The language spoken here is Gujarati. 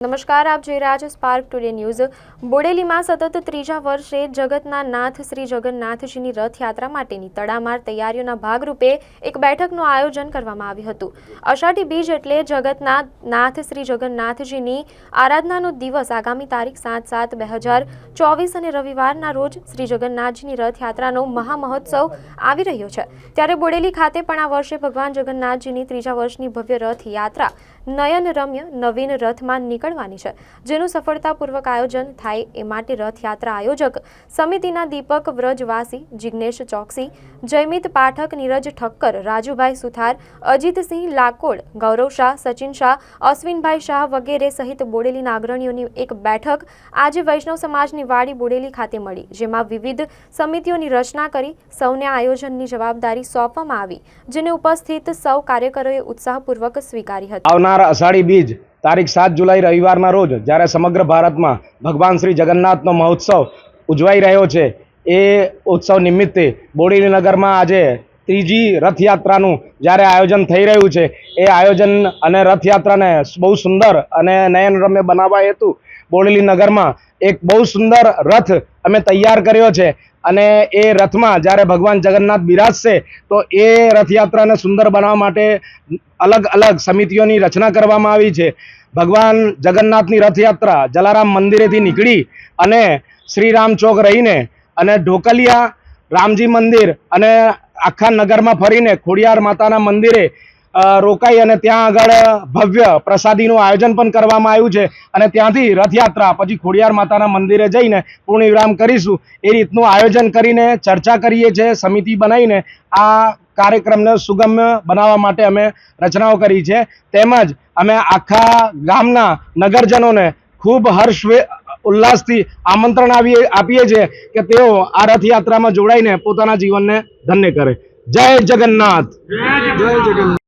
નમસ્કાર, આપ જોઈ રહ્યા છો સ્પાર્ક ટુડે ન્યૂઝ બોડેલીમાં સતત ત્રીજા વર્ષે જગતના નાથ શ્રી જગન્નાથજીની રથયાત્રા માટેની તડામાર તૈયારીઓના ભાગરૂપે એક બેઠકનું આયોજન કરવામાં આવ્યું હતું. અષાઢી બીજ એટલે જગતના નાથ શ્રી જગન્નાથજીની આરાધનાનો દિવસ આગામી તારીખ સાત સાત બે હજાર ચોવીસ અને રવિવારના રોજ શ્રી જગન્નાથજીની રથયાત્રાનો મહામહોત્સવ આવી રહ્યો છે. ત્યારે બોડેલી ખાતે પણ આ વર્ષે ભગવાન જગન્નાથજીની ત્રીજા વર્ષની ભવ્ય રથયાત્રા નયન રમ્ય નવીન રથમાં નીકળવાની છે. જેનું સફળતાપૂર્વક આયોજન થાય એ માટે રથયાત્રા આયોજક સમિતિના દીપક વ્રજવાસી જિજ્ઞેશ ચોકસી, જયમિત પાઠક નીરજ ઠક્કર, રાજુભાઈ સુથાર, અજીતસિંહ લાકોડ, ગૌરવ શાહ, સચિન શાહ, અશ્વિનભાઈ શાહ વગેરે સહિત બોડેલીના અગ્રણીઓની એક બેઠક આજે વૈષ્ણવ સમાજની વાડી બોડેલી ખાતે મળી, જેમાં વિવિધ સમિતિઓની રચના કરી સૌને આયોજનની જવાબદારી સોંપવામાં આવી, જેને ઉપસ્થિત સૌ કાર્યકરોએ ઉત્સાહપૂર્વક સ્વીકારી હતી. આવનાર અષાઢી બીજ, તારીખ સાત જુલાઈ રવિવારના રોજ, જ્યારે સમગ્ર ભારતમાં ભગવાન શ્રી જગન્નાથનો મહોત્સવ ઉજવાઈ રહ્યો છે, એ ઉત્સવ નિમિત્તે બોડેલી નગરમાં આજે ત્રીજી રથયાત્રાનું જ્યારે આયોજન થઈ રહ્યું છે, એ આયોજન અને રથયાત્રાને બહુ સુંદર અને નયનરમ્ય બનાવવા હેતુ. બોડેલી નગરમાં એક બહુ સુંદર રથ અમે તૈયાર કર્યો છે અને એ રથમાં જ્યારે ભગવાન જગન્નાથ બિરાજશે, તો એ રથયાત્રાને સુંદર બનાવવા માટે અલગ અલગ સમિતિઓની રચના કરવામાં આવી છે. ભગવાન જગન્નાથની રથયાત્રા જલારામ મંદિરેથી નીકળી અને શ્રીરામ ચોક રહીને અને ઢોકલિયા, રામજી મંદિર અને આખા નગરમાં ફરીને ખોડિયાર માતાના મંદિરે રોકાઈ અને ત્યાં આગળ ભવ્ય પ્રસાદીનું આયોજન પણ કરવામાં આવ્યું છે. અને ત્યાંથી રથયાત્રા, પછી ખોડિયાર માતાના મંદિરે જઈને પૂર્ણ વિરામ કરીશું. એ રીતનું આયોજન કરીને ચર્ચા કરીએ છીએ, સમિતિ બનાવીને આ કાર્યક્રમને સુગમ્ય બનાવવા માટે અમે રચનાઓ કરી છે. તેમજ અમે આખા ગામના નગરજનોને ખૂબ હર્ષ ઉલ્લાસથી આમંત્રણ આવીએ આપીએ છીએ કે તેઓ આ રથયાત્રામાં જોડાઈને પોતાના જીવનને ધન્ય કરે. જય જગન્નાથ! જય જગન્નાથ!